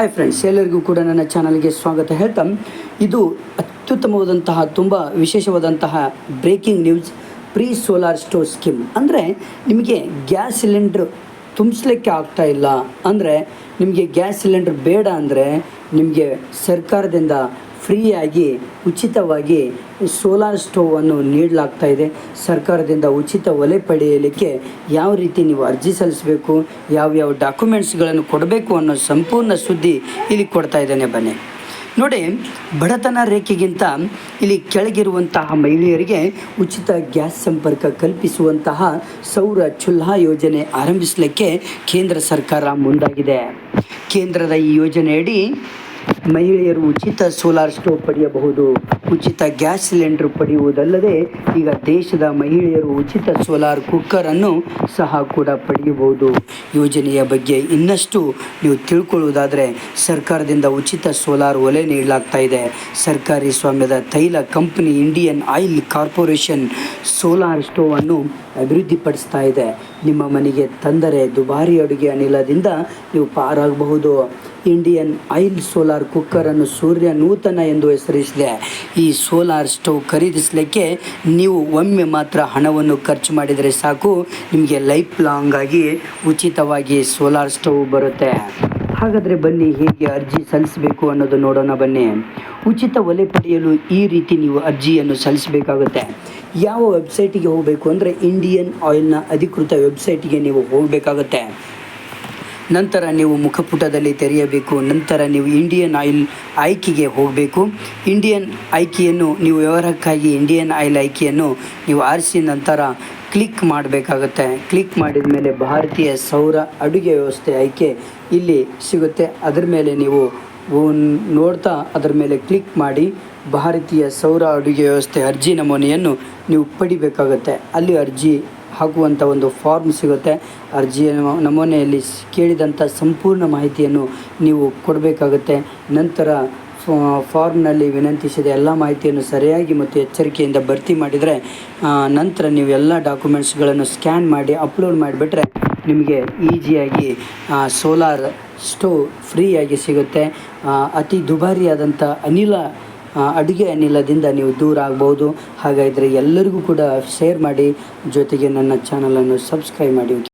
Hi friends ಎಲ್ಲರಿಗೂ ಕೂಡ ನನ್ನ ಚಾನಲ್ಗೆ ಸ್ವಾಗತ. ಹೇಳ್ತಾ ಇದು ಅತ್ಯುತ್ತಮವಾದಂತಹ, ತುಂಬ ವಿಶೇಷವಾದಂತಹ breaking news free solar store scheme ಅಂದರೆ, ನಿಮಗೆ ಗ್ಯಾಸ್ ಸಿಲಿಂಡ್ರ್ ತುಂಬಿಸ್ಲಿಕ್ಕೆ ಆಗ್ತಾ ಇಲ್ಲ. ಅಂದರೆ, ನಿಮಗೆ ಗ್ಯಾಸ್ ಸಿಲಿಂಡ್ರ್ ಬೇಡ ಅಂದರೆ, ನಿಮಗೆ ಸರ್ಕಾರದಿಂದ ಫ್ರೀಯಾಗಿ, ಉಚಿತವಾಗಿ ಸೋಲಾರ್ ಸ್ಟೋವನ್ನು ನೀಡಲಾಗ್ತಾ ಇದೆ. ಸರ್ಕಾರದಿಂದ ಉಚಿತ ಒಲೆ ಪಡೆಯಲಿಕ್ಕೆ ಯಾವ ರೀತಿ ನೀವು ಅರ್ಜಿ ಸಲ್ಲಿಸಬೇಕು, ಯಾವ್ಯಾವ ಡಾಕ್ಯುಮೆಂಟ್ಸ್ಗಳನ್ನು ಕೊಡಬೇಕು ಅನ್ನೋ ಸಂಪೂರ್ಣ ಸುದ್ದಿ ಇಲ್ಲಿ ಕೊಡ್ತಾ ಇದ್ದೇನೆ ಬನ್ನಿ. ನೋಡಿ, ಬಡತನ ರೇಖೆಗಿಂತ ಇಲ್ಲಿ ಕೆಳಗಿರುವಂತಹ ಮಹಿಳೆಯರಿಗೆ ಉಚಿತ ಗ್ಯಾಸ್ ಸಂಪರ್ಕ ಕಲ್ಪಿಸುವಂತಹ ಸೌರ ಚುಲ್ಹಾ ಯೋಜನೆ ಆರಂಭಿಸಲಿಕ್ಕೆ ಕೇಂದ್ರ ಸರ್ಕಾರ ಮುಂದಾಗಿದೆ. ಕೇಂದ್ರದ ಈ ಯೋಜನೆಯಡಿ ಮಹಿಳೆಯರು ಉಚಿತ ಸೋಲಾರ್ ಸ್ಟೋವ್ ಪಡೆಯಬಹುದು, ಉಚಿತ ಗ್ಯಾಸ್ ಸಿಲಿಂಡರ್ ಪಡೆಯುವುದಲ್ಲದೆ ಈಗ ದೇಶದ ಮಹಿಳೆಯರು ಉಚಿತ ಸೋಲಾರ್ ಕುಕ್ಕರನ್ನು ಸಹ ಕೂಡ ಪಡೆಯಬಹುದು. ಯೋಜನೆಯ ಬಗ್ಗೆ ಇನ್ನಷ್ಟು ನೀವು ತಿಳ್ಕೊಳ್ಳುವುದಾದರೆ ಸರ್ಕಾರದಿಂದ ಉಚಿತ ಸೋಲಾರ್ ಒಲೆ ನೀಡಲಾಗ್ತಾ ಇದೆ. ಸರ್ಕಾರಿ ಸ್ವಾಮ್ಯದ ತೈಲ company Indian oil corporation solar ಸ್ಟೋವನ್ನು ಅಭಿವೃದ್ಧಿಪಡಿಸ್ತಾ ಇದೆ. ನಿಮ್ಮ ಮನೆಗೆ ತಂದರೆ ದುಬಾರಿ ಅಡುಗೆ ಅನಿಲದಿಂದ ನೀವು ಪಾರಾಗಬಹುದು. ಇಂಡಿಯನ್ ಆಯಿಲ್ ಸೋಲಾರ್ ಕುಕ್ಕರನ್ನು ಸೂರ್ಯ ನೂತನ ಎಂದು ಹೆಸರಿಸಿದೆ. ಈ ಸೋಲಾರ್ ಸ್ಟವ್ ಖರೀದಿಸಲಿಕ್ಕೆ ನೀವು ಒಮ್ಮೆ ಮಾತ್ರ ಹಣವನ್ನು ಖರ್ಚು ಮಾಡಿದರೆ ಸಾಕು. ನಿಮಗೆ ಲೈಫ್ ಲಾಂಗ್ ಆಗಿ ಉಚಿತವಾಗಿ ಸೋಲಾರ್ ಸ್ಟವ್ ಬರುತ್ತೆ. ಹಾಗಾದರೆ ಬನ್ನಿ, ಹೇಗೆ ಅರ್ಜಿ ಸಲ್ಲಿಸಬೇಕು ಅನ್ನೋದು ನೋಡೋಣ ಬನ್ನಿ. ಉಚಿತ ಒಲೆ ಪಡೆಯಲು ಈ ರೀತಿ ನೀವು ಅರ್ಜಿಯನ್ನು ಸಲ್ಲಿಸಬೇಕಾಗುತ್ತೆ. ಯಾವ ವೆಬ್ಸೈಟಿಗೆ ಹೋಗಬೇಕು ಅಂದರೆ ಇಂಡಿಯನ್ ಆಯಿಲ್ನ ಅಧಿಕೃತ ವೆಬ್ಸೈಟಿಗೆ ನೀವು ಹೋಗಬೇಕಾಗುತ್ತೆ. ನಂತರ ನೀವು ಮುಖಪುಟದಲ್ಲಿ ತೆರೆಯಬೇಕು. ನಂತರ ನೀವು ಇಂಡಿಯನ್ ಆಯಿಲ್ ಆಯ್ಕೆಗೆ ಹೋಗಬೇಕು. ಇಂಡಿಯನ್ ಆಯ್ಕೆಯನ್ನು ನೀವು ವ್ಯವಹಾರಕ್ಕಾಗಿ ಇಂಡಿಯನ್ ಆಯಿಲ್ ಆಯ್ಕೆಯನ್ನು ನೀವು ಆರಿಸಿ ನಂತರ ಕ್ಲಿಕ್ ಮಾಡಬೇಕಾಗುತ್ತೆ. ಕ್ಲಿಕ್ ಮಾಡಿದ ಮೇಲೆ ಭಾರತೀಯ ಸೌರ ಅಡುಗೆ ವ್ಯವಸ್ಥೆ ಆಯ್ಕೆ ಇಲ್ಲಿ ಸಿಗುತ್ತೆ. ಅದರ ಮೇಲೆ ನೀವು ನೋಡ್ತಾ ಅದರ ಮೇಲೆ ಕ್ಲಿಕ್ ಮಾಡಿ ಭಾರತೀಯ ಸೌರ ಅಡುಗೆ ವ್ಯವಸ್ಥೆ ಅರ್ಜಿ ನಮೂನೆಯನ್ನು ನೀವು ಪಡಿಬೇಕಾಗುತ್ತೆ. ಅಲ್ಲಿ ಅರ್ಜಿ ಹಾಕುವಂಥ ಒಂದು ಫಾರ್ಮ್ ಸಿಗುತ್ತೆ. ಅರ್ಜಿಯ ನಮೂನೆಯಲ್ಲಿ ಕೇಳಿದಂಥ ಸಂಪೂರ್ಣ ಮಾಹಿತಿಯನ್ನು ನೀವು ಕೊಡಬೇಕಾಗುತ್ತೆ. ನಂತರ ಫಾರ್ಮ್ನಲ್ಲಿ ವಿನಂತಿಸಿದ ಎಲ್ಲ ಮಾಹಿತಿಯನ್ನು ಸರಿಯಾಗಿ ಮತ್ತು ಎಚ್ಚರಿಕೆಯಿಂದ ಭರ್ತಿ ಮಾಡಿದರೆ ನಂತರ ನೀವು ಎಲ್ಲ ಡಾಕ್ಯುಮೆಂಟ್ಸ್ಗಳನ್ನು ಸ್ಕ್ಯಾನ್ ಮಾಡಿ ಅಪ್ಲೋಡ್ ಮಾಡಿಬಿಟ್ರೆ ನಿಮಗೆ ಈಜಿಯಾಗಿ ಸೋಲಾರ್ ಸ್ಟೋವ್ ಫ್ರೀಯಾಗಿ ಸಿಗುತ್ತೆ. ಅತಿ ದುಬಾರಿಯಾದಂಥ ಅನಿಲ ಅಡುಗೆ ಅನಿಲದಿಂದ ನೀವು ದೂರ ಆಗ್ಬೋದು. ಹಾಗಾದರೆ ಎಲ್ಲರಿಗೂ ಕೂಡ ಶೇರ್ ಮಾಡಿ. ಜೊತೆಗೆ ನನ್ನ ಚಾನಲನ್ನು ಸಬ್ಸ್ಕ್ರೈಬ್ ಮಾಡಿ.